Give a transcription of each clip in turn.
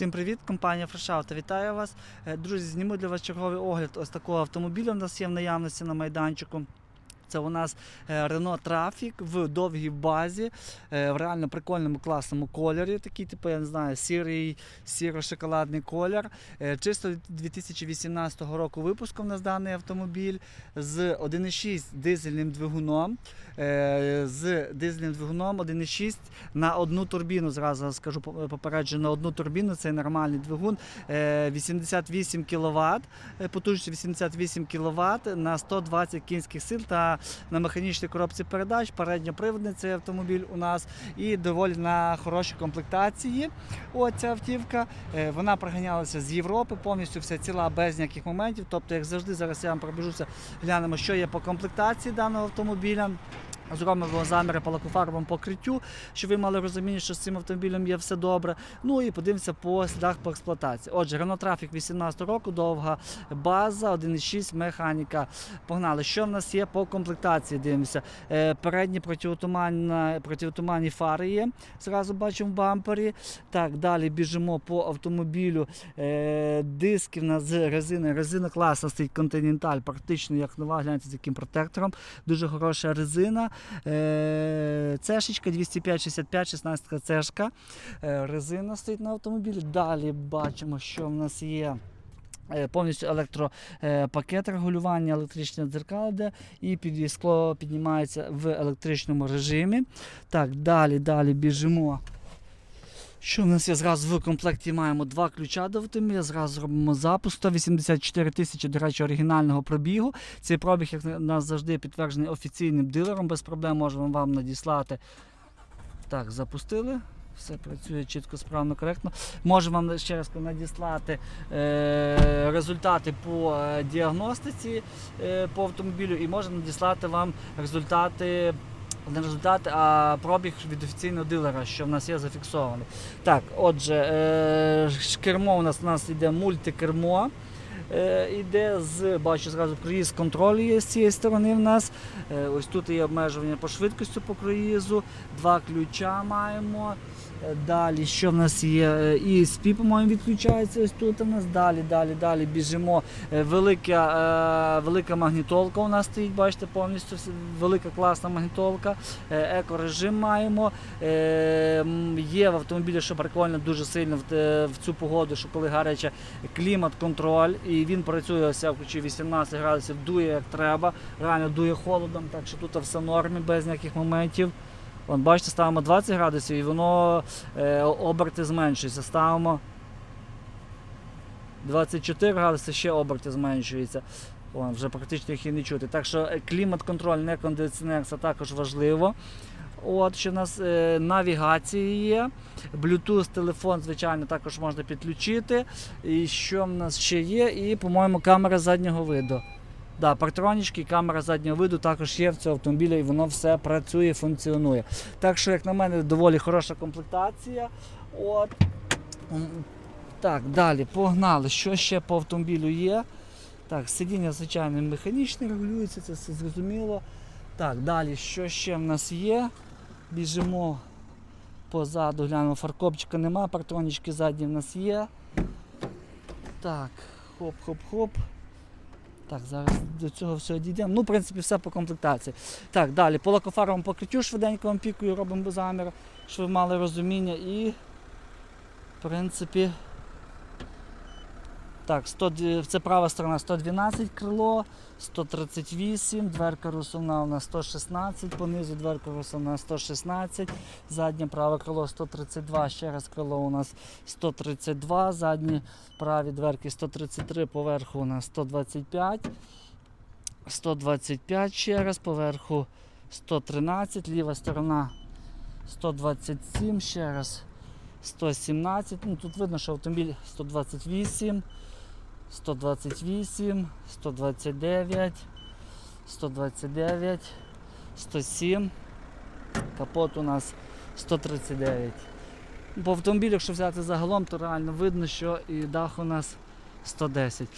Всім привіт, компанія Фрешауто. Вітаю вас. Е, Друзі, зніму для вас черговий огляд ось такого автомобіля. У нас є в наявності на майданчику. Це у нас Renault Traffic в довгій базі, е, в реально прикольному класному кольорі. Такий, типу, я не знаю, сірий, сіро-шоколадний колір. Е, Чисто 2018 року випуску в нас даний автомобіль з 1,6 дизельним двигуном. Е, З дизельним двигуном 1,6 на одну турбіну. Зразу скажу по- попереджую, на одну турбіну. Це нормальний двигун. Е, 88 кВт, потужність 88 кВт на 120 кінських сил та на механічній коробці передач. Передньоприводний цей автомобіль у нас і доволі на хорошій комплектації. Оця ця автівка. Е, Вона проганялася з Європи, повністю вся ціла без ніяких моментів. Тобто, як завжди, зараз я вам пробіжуся, глянемо, що є по комплектації даного автомобіля. Зробимо заміри по лакофарбовому покриттю, щоб ви мали розуміння, що з цим автомобілем є все добре. Ну і подивимося по слідах по експлуатації. Отже, Renault Traffic 18 року, довга база, 1,6 механіка. Погнали. Що в нас є по комплектації? Дивимося. Е, Передні протиотуманні, фари є. Зразу бачимо в бампері. Так, далі біжимо по автомобілю. Е, Диски в нас з резини. Резина класна стоїть Continental, практично як нова, гляньте з яким протектором. Дуже хороша резина. Е, Цешечка 205-65, 16 цешка. Е, Резина стоїть на автомобілі. Далі бачимо, що в нас є. е, Повністю електропакет регулювання, електричне дзеркало, де і під скло піднімається в електричному режимі. Так, далі, далі біжимо. Що в нас є зразу в комплекті маємо два ключа до автомобіля, зразу зробимо запуск 184 тисячі, до речі, оригінального пробігу. Цей пробіг, як нас завжди, підтверджений офіційним дилером, без проблем можемо вам надіслати. Так, запустили. Все працює чітко, справно, коректно. Можемо вам ще раз надіслати е, результати по е, діагностиці е, по автомобілю і можемо надіслати вам результати. Не результат, а пробіг від офіційного дилера, що в нас є зафіксований. Так, отже, е, кермо у нас у нас йде мультикермо. Е, іде з, бачу зразу круїз контроль є з цієї сторони в нас. Е, ось тут є обмежування по швидкості по круїзу. Два ключа маємо. Далі, що в нас є? Е, ESP, по-моєму, відключається ось тут у нас. Далі, далі, далі біжимо. Е, Велика, е, велика магнітолка у нас стоїть, бачите, повністю велика класна магнітолка. Е, Екорежим маємо. Е, Є в автомобілі, що прикольно, дуже сильно в, в цю погоду, що коли гаряче клімат-контроль, і він працює ось я включив 18 градусів, дує як треба, реально дує холодом, так що тут все в нормі, без ніяких моментів. Вон, бачите, ставимо 20 градусів і воно е, оберти зменшується. Ставимо 24 градуси, ще оберти зменшуються. Вон, вже практично їх і не чути. Так що е, клімат-контроль, не кондиціонер, це також важливо. От що у нас е, навігації є. Bluetooth телефон, звичайно, також можна підключити. І що в нас ще є? І, по-моєму, камера заднього виду. Да, партронічки, камера заднього виду також є в цьому автомобілі, і воно все працює, функціонує. Так що, як на мене, доволі хороша комплектація. От. Так, далі, погнали. Що ще по автомобілю є? Так, сидіння, звичайно, механічне регулюється, це все зрозуміло. Так, далі, що ще в нас є? Біжимо позаду, глянемо, фаркопчика нема, партронічки задні в нас є. Так, хоп-хоп-хоп. Так, зараз до цього все дійдемо. Ну, в принципі, все по комплектації. Так, далі, по лакофаровому покриттю швиденько вам пікую, робимо замір, щоб ви мали розуміння. І, в принципі, так, 100, це права сторона 112 крило, 138, дверка розсувна у нас 116, понизу дверка розсувна 116, заднє праве крило 132, ще раз крило у нас 132, задні праві дверки 133, поверху у нас 125, 125 ще раз, поверху 113, ліва сторона 127, ще раз 117. Ну, тут видно, що автомобіль 128, 128, 129, 129, 107. Капот у нас 139. По автомобілю, якщо взяти загалом, то реально видно, що і дах у нас 110.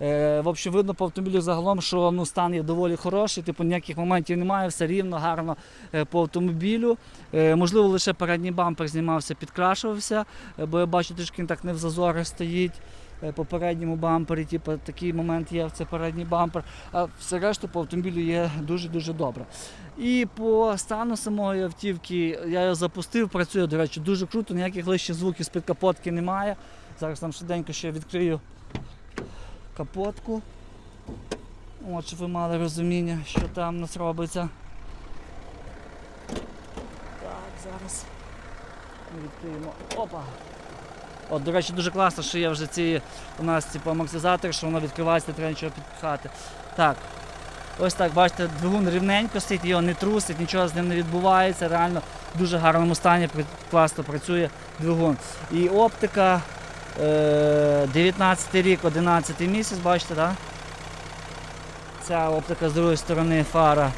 Е, в общем, видно по автомобілю загалом, що ну, стан є доволі хороший, типу ніяких моментів немає, все рівно, гарно е, по автомобілю. Е, можливо, лише передній бампер знімався, підкрашувався, е, бо я бачу, трішки він так не в зазорах стоїть. Е, По передньому бампері, типу, такий момент є, це передній бампер, а все решту по автомобілю є дуже-дуже добре. І по стану самої автівки я його запустив, працює, до речі, дуже круто, ніяких лишніх звуків з-під капотки немає. Зараз там швиденько ще відкрию капотку. От, щоб ви мали розуміння, що там у нас робиться. Так, зараз ми відкриємо. Опа! От, до речі, дуже класно, що є вже ці у нас типу, амортизатор, що воно відкривається, не треба нічого підпихати. Так. Ось так, бачите, двигун рівненько стоїть, його не трусить, нічого з ним не відбувається. Реально в дуже гарному стані класно працює двигун. І оптика е, 19 рік, 11 місяць, бачите, так? Ця оптика з другої сторони фара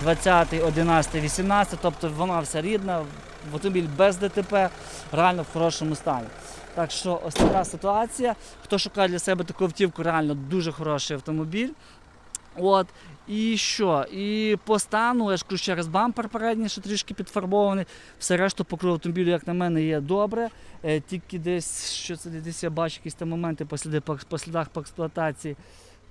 20, 11, 18, тобто вона вся рідна, автомобіль без ДТП, реально в хорошому стані. Так що ось така ситуація. Хто шукає для себе таку автівку, реально дуже хороший автомобіль. От. І що? І по стану, я ж кажу, ще раз бампер передній, що трішки підфарбований. Все решту по кругу автомобілю, як на мене, є добре. Е, тільки десь, що це десь я бачу якісь там моменти по слідах по експлуатації.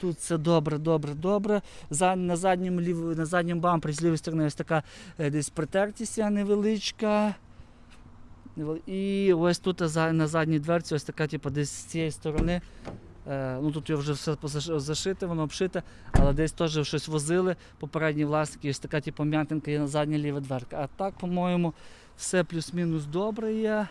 Тут все добре, добре, добре. За, на, задньому, лів, на задньому бампері з лівої сторони ось така е, десь притертість невеличка. І ось тут на задній дверці, ось така, типу, десь з цієї сторони. Е, ну тут його вже все зашите, воно обшите, але десь теж щось возили. Попередні власники, ось така типу, м'ятинка є на задній ліва дверка. А так, по-моєму, все плюс-мінус добре є.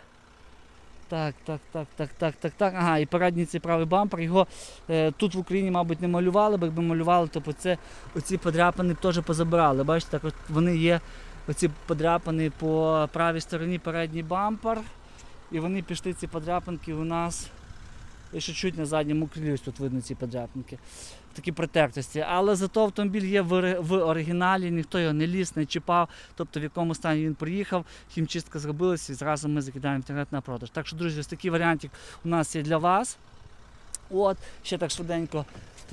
Так, так, так, так, так, так, так. Ага, і передній цей правий бампер. Його е, тут в Україні, мабуть, не малювали, бо якби малювали, то по це оці подряпини б теж позабирали. Бачите, так от вони є оці подряпини по правій стороні передній бампер. І вони пішли ці подряпинки у нас і ще чуть на задньому крилі тут видно ці подряпинки. Такі протертості. Але зато автомобіль є в, в оригіналі, ніхто його не ліз, не чіпав. Тобто в якому стані він приїхав, хімчистка зробилася і зразу ми закидаємо інтернет на продаж. Так що, друзі, ось такий варіантик у нас є для вас. От, ще так швиденько,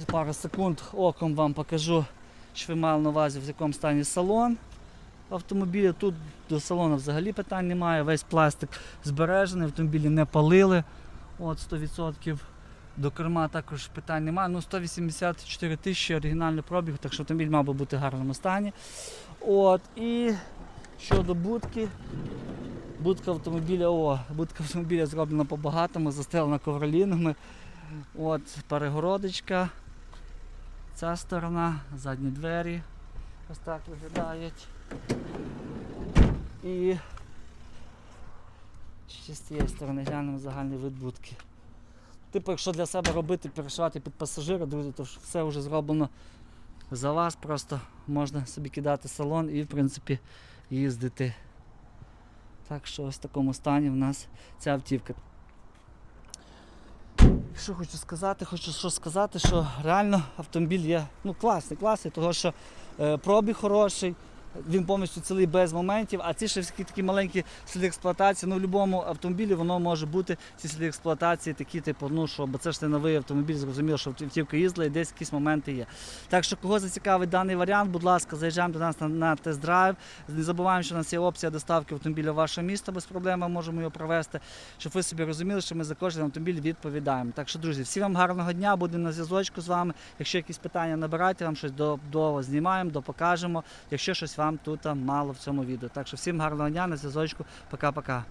пару секунд оком вам покажу, що ви мали на увазі, в якому стані салон автомобіля. Тут до салону взагалі питань немає. Весь пластик збережений, автомобілі не палили. От 100%. До керма також питань немає. Ну, 184 тисячі оригінальний пробіг, так що автомобіль мав би бути в гарному стані. От, і щодо будки. Будка автомобіля, о, будка автомобіля зроблена по-багатому, застелена ковролінами. От, перегородочка. Ця сторона, задні двері. Ось так виглядають. І ще з цієї сторони глянемо загальний вид. Типу, якщо для себе робити, перешивати під пасажира, друзі, то все вже зроблено за вас. Просто можна собі кидати салон і, в принципі, їздити. Так що ось в такому стані в нас ця автівка. Що хочу сказати, хочу що сказати, що реально автомобіль є ну, класний, класний, тому що е, пробіг хороший, він повністю цілий без моментів, а ці ще всі такі маленькі сліди експлуатації. Ну, в будь-якому автомобілі воно може бути ці сліди експлуатації такі, типу, ну що, бо це ж не новий автомобіль, зрозуміло, що автівка їздила і десь якісь моменти є. Так що, кого зацікавить даний варіант, будь ласка, заїжджаємо до нас на, на тест-драйв. Не забуваємо, що у нас є опція доставки автомобіля в ваше місто без проблем, ми можемо його провести, щоб ви собі розуміли, що ми за кожен автомобіль відповідаємо. Так що, друзі, всім вам гарного дня, будемо на зв'язочку з вами. Якщо якісь питання набирайте, вам щось до, до знімаємо, допокажемо. Якщо щось вам тут мало в цьому відео. Так що всім гарного дня, на зв'язочку, пока-пока.